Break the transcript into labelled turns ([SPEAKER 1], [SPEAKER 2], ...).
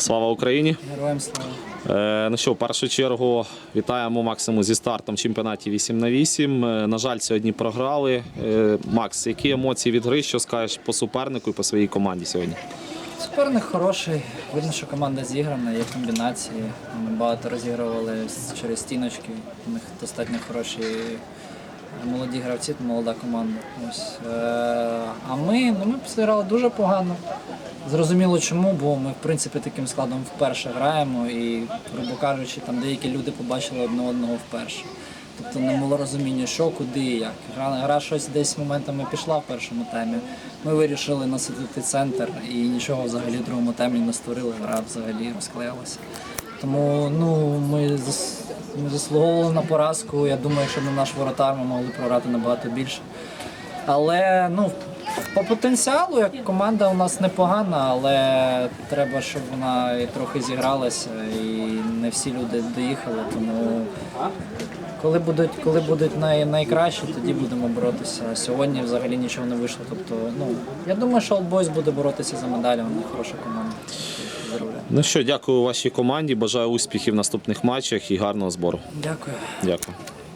[SPEAKER 1] Слава Україні!
[SPEAKER 2] Героям слава.
[SPEAKER 1] Е, ну що, в першу чергу вітаємо Максиму зі стартом в чемпіонаті 8 на 8. Е, на жаль, сьогодні програли. Е, Макс, які емоції від гри? Що скажеш по супернику і по своїй команді сьогодні?
[SPEAKER 2] Суперник хороший. Видно, що команда зіграна, є комбінації. Ми багато розігрували через стіночки. У них достатньо хороші молоді гравці, молода команда. Ось. А ми, ну, ми зіграли дуже погано. Зрозуміло чому, бо ми в принципі таким складом вперше граємо і, грубо кажучи, там деякі люди побачили одне одного вперше. Тобто не було розуміння, що, куди і як. Гра, гра щось десь моментами пішла в першому таймі. Ми вирішили насадити центр і нічого взагалі в другому таймі не створили. Гра взагалі розклеїлася. Тому ну, ми, ми заслуговували на поразку. Я думаю, що на наш воротар ми могли програти набагато більше. Але ну, по потенціалу, як команда у нас непогана, але треба, щоб вона і трохи зігралася, і не всі люди доїхали. Тому коли будуть, коли будуть най, найкращі, тоді будемо боротися. А Сьогодні взагалі нічого не вийшло. Тобто, ну я думаю, що Old буде боротися за медалі. Вона хороша команда.
[SPEAKER 1] Ну що, дякую вашій команді. Бажаю успіхів в наступних матчах і гарного збору.
[SPEAKER 2] Дякую.
[SPEAKER 1] Дякую.